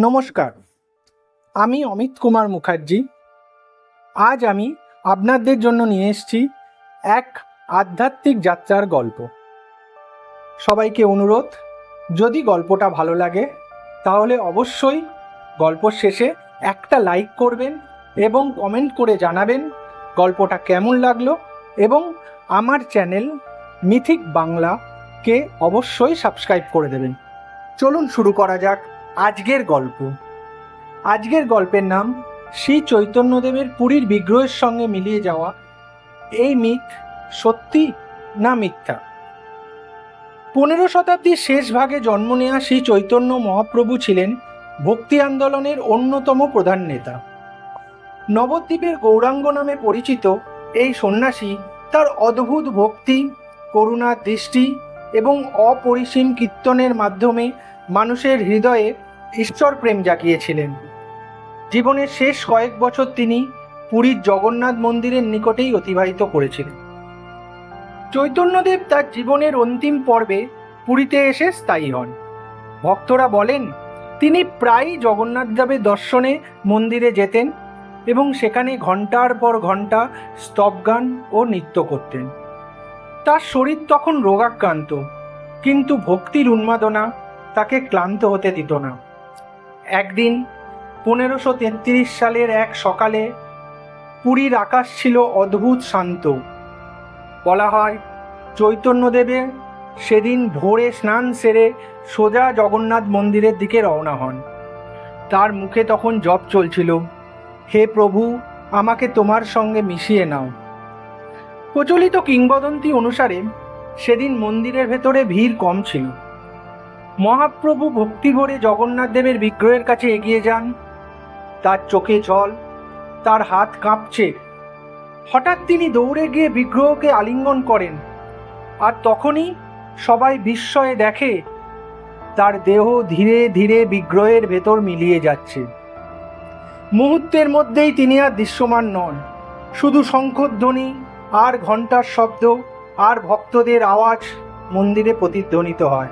নমস্কার। আমি অমিত কুমার মুখার্জি। আজ আমি আপনাদের জন্য নিয়ে এসেছি এক আধ্যাত্মিক যাত্রার গল্প। সবাইকে অনুরোধ, যদি গল্পটা ভালো লাগে, তাহলে অবশ্যই গল্প শেষে একটা লাইক করবেন এবং কমেন্ট করে জানাবেন গল্পটা কেমন লাগল এবং আমার চ্যানেল মিথিক বাংলাকে অবশ্যই সাবস্ক্রাইব করে দেবেন। চলুন শুরু করা যাক। আজকের গল্প। আজকের গল্পের নাম শ্রী চৈতন্যদেবের পুরীর বিগ্রহের সঙ্গে মিলিয়ে যাওয়া এই মিথ সত্যি না মিথ্যা? পনেরো শতাব্দীর শেষ ভাগে জন্ম নেওয়া শ্রী চৈতন্য মহাপ্রভু ছিলেন ভক্তি আন্দোলনের অন্যতম প্রধান নেতা। নবদ্বীপের গৌরাঙ্গ নামে পরিচিত এই সন্ন্যাসী তার অদ্ভুত ভক্তি করুণা দৃষ্টি এবং অপরিসীম কীর্তনের মাধ্যমে মানুষের হৃদয়ে ঈশ্বর প্রেম জাগিয়েছিলেন। জীবনের শেষ কয়েক বছর তিনি পুরীর জগন্নাথ মন্দিরের নিকটেই অতিবাহিত করেছিলেন। চৈতন্যদেব তার জীবনের অন্তিম পর্বে পুরীতে এসে স্থায়ী হন। ভক্তরা বলেন, তিনি প্রায়ই জগন্নাথ দেবের দর্শনে মন্দিরে যেতেন এবং সেখানে ঘণ্টার পর ঘণ্টা স্তবগান ও নৃত্য করতেন। তার শরীর তখন রোগাক্রান্ত, কিন্তু ভক্তির উন্মাদনা তাকে ক্লান্ত হতে দিত না। একদিন পনেরোশো তেত্রিশ সালের এক সকালে পুরীর আকাশ ছিল অদ্ভুত শান্ত। বলা হয় চৈতন্যদেবে সেদিন ভোরে স্নান সেরে সোজা জগন্নাথ মন্দিরের দিকে রওনা হন। তার মুখে তখন জপ চলছিল, হে প্রভু, আমাকে তোমার সঙ্গে মিশিয়ে নাও। প্রচলিত কিংবদন্তি অনুসারে সেদিন মন্দিরের ভেতরে ভিড় কম ছিল। মহাপ্রভু ভক্তি ভরে জগন্নাথ দেবের বিগ্রহের কাছে এগিয়ে যান। তার চোখে জল, তার হাত কাঁপছে। হঠাৎ তিনি দৌড়ে গিয়ে বিগ্রহকে আলিঙ্গন করেন আর তখনই সবাই বিস্ময়ে দেখে, তার দেহ ধীরে ধীরে বিগ্রহের ভেতর মিলিয়ে যাচ্ছে। মুহূর্তের মধ্যেই তিনি আর দৃশ্যমান নন। শুধু শঙ্খধ্বনি আর ঘণ্টার শব্দ আর ভক্তদের আওয়াজ মন্দিরে প্রতিধ্বনিত হয়।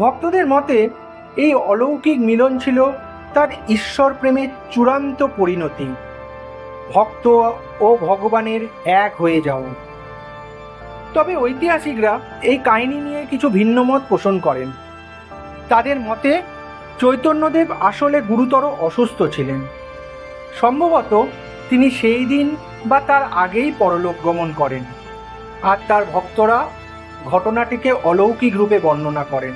ভক্তদের মতে, এই অলৌকিক মিলন ছিল তার ঈশ্বর প্রেমের চূড়ান্ত পরিণতি। ভক্ত ও ভগবানের এক হয়ে যাওয়া তবে ঐতিহাসিকরা এই কাহিনী নিয়ে কিছু ভিন্ন মত পোষণ করেন। তাদের মতে, চৈতন্যদেব আসলে গুরুতর অসুস্থ ছিলেন। সম্ভবত তিনি সেই দিন বা তার আগেই পরলোক গমন করেন। আর তার ভক্তরা ঘটনাটিকে অলৌকিক রূপে বর্ণনা করেন।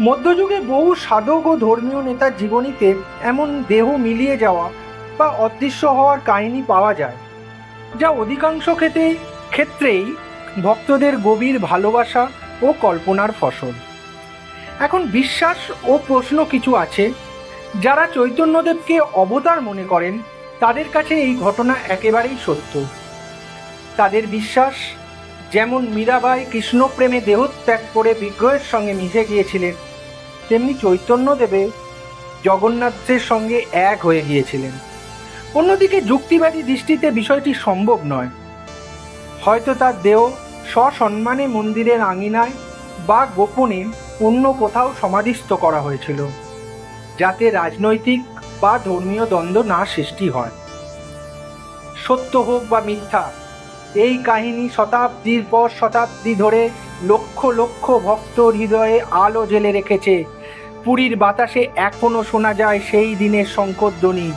মধ্যযুগে বহু সাধক ও ধর্মীয় নেতার জীবনীতে এমন দেহ মিলিয়ে যাওয়া বা অদৃশ্য হওয়ার কাহিনী পাওয়া যায়, যা অধিকাংশ ক্ষেত্রে ক্ষেত্রেই ভক্তদের গভীর ভালোবাসা ও কল্পনার ফসল। এখন বিশ্বাস ও প্রশ্ন কিছু আছে, যারা চৈতন্যদেবকে অবতার মনে করেন, তাদের কাছে এই ঘটনা একেবারেই সত্য। তাদের বিশ্বাস, যেমন মীরাবাই কৃষ্ণপ্রেমে দেহত্যাগ করে বিগ্রহের সঙ্গে মিশে গিয়েছিলেন তেমনি চৈতন্যদেবে জগন্নাথের সঙ্গে এক হয়ে গিয়েছিলেন। অন্যদিকে যুক্তিবাদী দৃষ্টিতে বিষয়টি সম্ভব নয়। হয়তো তার দেহ সসম্মানে মন্দিরের আঙিনায় বা গোপনে অন্য কোথাও সমাধিস্থ করা হয়েছিল, যাতে রাজনৈতিক বা ধর্মীয় দ্বন্দ্ব না সৃষ্টি হয়। সত্য হোক বা মিথ্যা, এই কাহিনী শতাব্দীর পর শতাব্দী ধরে লক্ষ লক্ষ ভক্ত হৃদয়ে আলো জেলে রেখেছে পুরীর বাতাসে এখনও শোনা যায় সেই দিনের শঙ্করধ্বনি।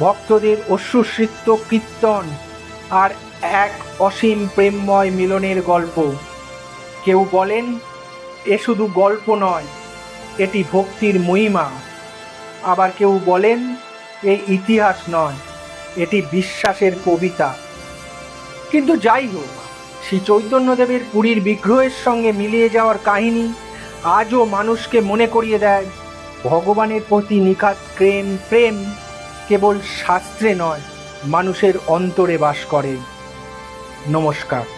ভক্তদের অশ্রুসৃত্য কীর্তন আর এক অসীম প্রেমময় মিলনের গল্প। কেউ বলেন, এ শুধু গল্প নয়, এটি ভক্তির মহিমা। আবার কেউ বলেন এই ইতিহাস নয়, এটি বিশ্বাসের কবিতা। কিন্তু যাই হোক, শ্রী চৈতন্যদেবের পুরীর বিগ্রহের সঙ্গে মিলিয়ে যাওয়ার কাহিনী আজও মানুষকে মনে করিয়ে দেয়, ভগবানের প্রতি নিখাত প্রেম প্রেম কেবল শাস্ত্রে নয়, মানুষের অন্তরে বাস করে। নমস্কার।